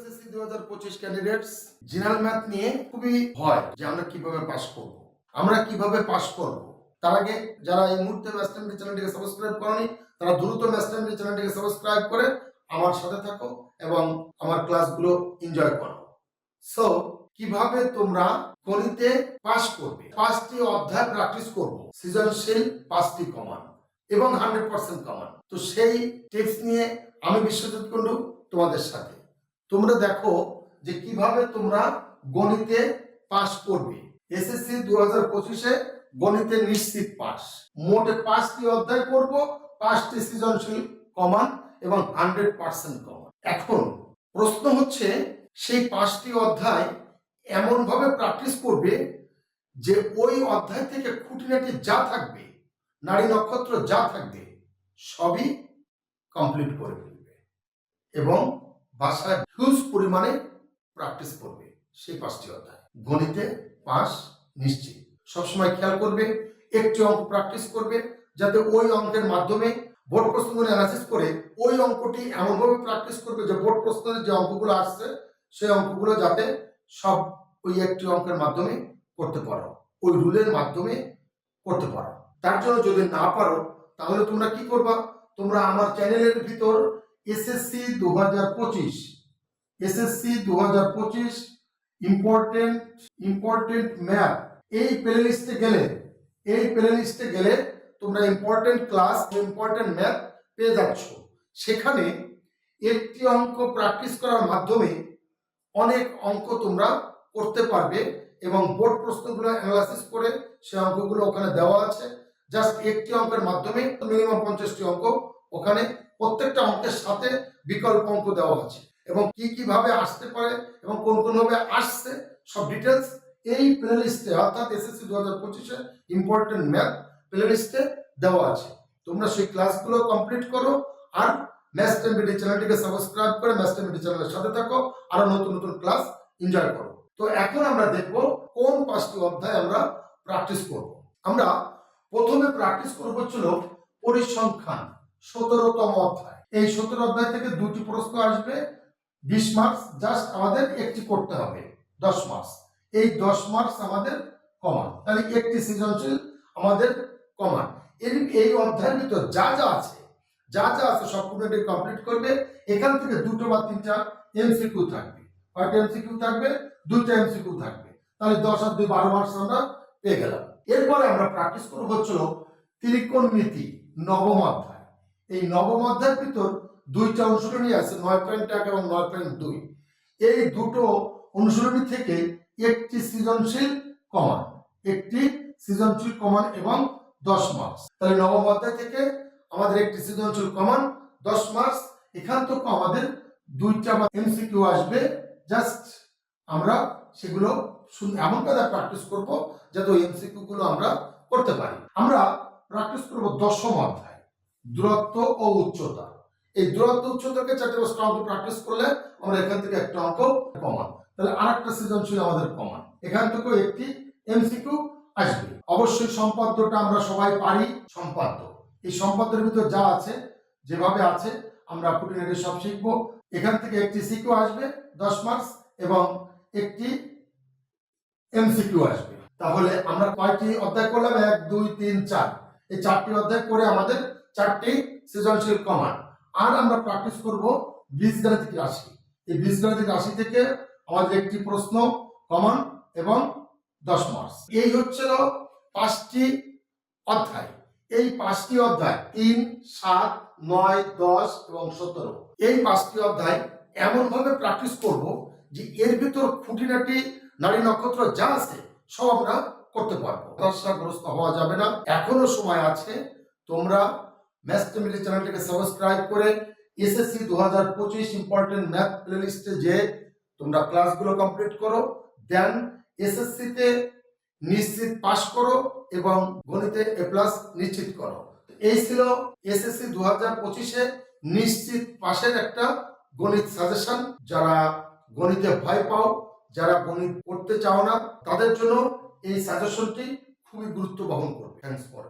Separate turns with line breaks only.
SSC দু হাজার পঁচিশ ক্যান্ডিডেটস জেনারেল ম্যাথ নিয়ে খুবই ভয় যে আমরা কীভাবে পাশ করব। আমরা কীভাবে পাশ করব? তার আগে যারা এই মুহূর্তে চ্যানেলটিকে সাবস্ক্রাইব তারা দ্রুত চ্যানেলটিকে সাবস্ক্রাইব করে আমার সাথে থাকো এবং আমার ক্লাসগুলো এনজয় করো। সো কীভাবে তোমরা গণিতে পাস করবে? পাঁচটি অধ্যায় প্র্যাকটিস করব। সৃজনশীল পাঁচটি কমান এবং হান্ড্রেড পার্সেন্ট কমান তো সেই টিপস নিয়ে আমি বিশ্বজিৎ কুণ্ডু তোমাদের সাথে। তোমরা দেখো যে কীভাবে তোমরা গণিতে পাস করবে। এসএসসি দু হাজার পঁচিশে গণিতে নিশ্চিত পাস মোটে পাঁচটি অধ্যায় করব? পাঁচটি সৃজনশীল কমান এবং হান্ড্রেড পার্সেন্ট কমান এখন প্রশ্ন হচ্ছে, সেই পাঁচটি অধ্যায় এমনভাবে প্র্যাকটিস করবে যে ওই অধ্যায় থেকে খুঁটিনাটি যা থাকবে, নারী নক্ষত্র যা থাকবে, সবই কমপ্লিট করে ফেলবে। এবং বাসায় হিউজ পরিমাণে প্র্যাকটিস করবে সেই পাঁচটি অধ্যায়। গণিতে পাস নিশ্চিত। সবসময় খেয়াল করবে, একটি অঙ্ক প্র্যাকটিস করবে, যাতে ওই অঙ্কের মাধ্যমে বোর্ড প্রশ্নগুলো অ্যানালাইসিস করে ওই অঙ্কটি এমনভাবে প্র্যাকটিস করবে যে বোর্ড প্রশ্নের যে অঙ্কগুলো আসছে, সেই অঙ্কগুলো যাতে সব ওই একটি অঙ্কের মাধ্যমে করতে পারো, ওই রুলের মাধ্যমে করতে পারো। তার জন্য যদি না পারো, তাহলে তোমরা কি করবা? তোমরা আমার চ্যানেলের ভিতর এসএসসি দু হাজার পঁচিশ। এসএসসি দু হাজার পঁচিশ ইম্পর্টেন্ট ইম্পর্টেন্ট ম্যাপ এই প্লে লিস্টে গেলে, এই প্লে লিস্টে গেলে তোমরা ইম্পর্টেন্ট ক্লাস ইম্পর্টেন্ট ম্যাপ পেয়ে যাচ্ছ। সেখানে একটি অঙ্ক প্র্যাকটিস করার মাধ্যমে অনেক অঙ্ক তোমরা করতে পারবে এবং বোর্ড প্রশ্নগুলো অ্যানালাইসিস করে সে অঙ্কগুলো ওখানে দেওয়া আছে। জাস্ট একটি অঙ্কের মাধ্যমে মিনিমাম পঞ্চাশটি অঙ্ক ওখানে প্রত্যেকটা অঙ্কের সাথে বিকল্প অঙ্ক দেওয়া আছে এবং কি কীভাবে আসতে পারে এবং কোন কোন ভাবে আসছে, সব ডিটেলস এই প্লে লিস্টে অর্থাৎ এসএসসি দু হাজার পঁচিশে ইম্পর্টেন্ট ম্যাথ প্লে লিস্টে দেওয়া আছে। তোমরা সেই ক্লাসগুলো কমপ্লিট করো আর ম্যাথ টেম্পিটি চ্যানেলটিকে সাবস্ক্রাইব করে ম্যাথ টেম্পিটি চ্যানেলের সাথে থাকো, আরও নতুন নতুন ক্লাস এনজয় করো। তো এখন আমরা দেখব কোন পাঁচটি অধ্যায় আমরা প্র্যাকটিস করব। আমরা প্রথমে প্র্যাকটিস করব হচ্ছিল পরিসংখ্যান। সতেরোতম অধ্যায়। এই সতেরো অধ্যায় থেকে দুটি প্রশ্ন আসবে। বিশ মার্কস জাস্ট আমাদের একটি করতে হবে, দশ মার্কস এই দশ মার্কস আমাদের কমান তাহলে একটি সৃজনশীল আমাদের কমান এর এই অধ্যায়ের ভিতর যা যা আছে, যা যা আছে সবগুলো কমপ্লিট করবে এখান থেকে দুটো বা তিনটা এমসিকিউ থাকবে। কয়টা এমসিকিউ থাকবে? দুটো এমসিকিউ থাকবে। তাহলে দশ আর দুই বারো মার্কস আমরা পেয়ে গেলাম। এরপরে আমরা প্র্যাকটিস করব হচ্ছিল ত্রিকোণমিতি নবম অধ্যায়। এই নবম অধ্যায়ের ভিতর দুইটা অনুশীলনী আছে, নয় পয়েন্ট এক এবং নয় পয়েন্ট দুই। এই দুটো অনুশীলনী থেকে একটি সৃজনশীল কমান একটি সৃজনশীল কমান এবং দশ মার্কস তাহলে নবম অধ্যায় থেকে আমাদের একটি সৃজনশীল কমান দশ মার্কস এখান থেকে আমাদের দুইটা এমসিকিউ আসবে। জাস্ট আমরা সেগুলো এমন কাজে প্র্যাকটিস করব যাতে ওই এমসিকিউ গুলো আমরা করতে পারি। আমরা প্র্যাকটিস করব দশম অধ্যায়। দূরত্ব ও উচ্চতা। এই দূরত্ব উচ্চতাকে চারটে পাঁচটা অঙ্ক প্র্যাকটিস করলে আমরা এখান থেকে একটা অঙ্ক কমান। তাহলে আরেকটা সৃজনশীল আমাদের কমান। এখান থেকেও একটি এমসিকিউ আসবে। অবশ্যই সম্পাদ্যটা আমরা সবাই পারি সম্পাদ্য। এই সম্পাদ্যের ভিতর যা আছে, যেভাবে আছে, আমরা খুঁটিনাটি সব শিখব। এখান থেকে একটি সিকিউ আসবে, দশ মার্কস এবং একটি এমসিকিউ আসবে। তাহলে আমরা কয়টি অধ্যায় করলাম? এক, দুই, তিন, চার। এই চারটি অধ্যায় করে আমাদের চারটি সৃজনশীল কমান আর আমরা প্র্যাকটিস করব বীজগাণিতিক রাশি। এই বীজগাণিতিক রাশি থেকে আমাদের একটি প্রশ্ন কমন এবং দশ মার্কস এই হচ্ছিল পাঁচটি অধ্যায়। এই পাঁচটি অধ্যায় তিন, সাত, নয়, দশ এবং সতেরো। এই পাঁচটি অধ্যায় এমনভাবে প্র্যাকটিস করব যে এর ভিতর খুঁটিনাটি, নারী নক্ষত্র যা আছে সব আমরা করতে পারব। হতাশাগ্রস্ত হওয়া যাবে না। এখনও সময় আছে, তোমরা ম্যাথমেটিক্স চ্যানেলটিকে সাবস্ক্রাইব করে এসএসসি দু হাজার পঁচিশ ইম্পর্টেন্ট ম্যাথ প্লেলিস্টে যে তোমরা ক্লাসগুলো কমপ্লিট করো, দেন এসএসসিতে নিশ্চিত পাশ করো এবং গণিতে এ প্লাস নিশ্চিত করো। এই ছিল এসএসসি দু হাজার পঁচিশে নিশ্চিত পাশের একটা গণিত সাজেশন। যারা গণিতে ভয় পাও, যারা গণিত পড়তে চাও না, তাদের জন্য এই সাজেশনটি খুবই গুরুত্ব বহন করবে। Thanks for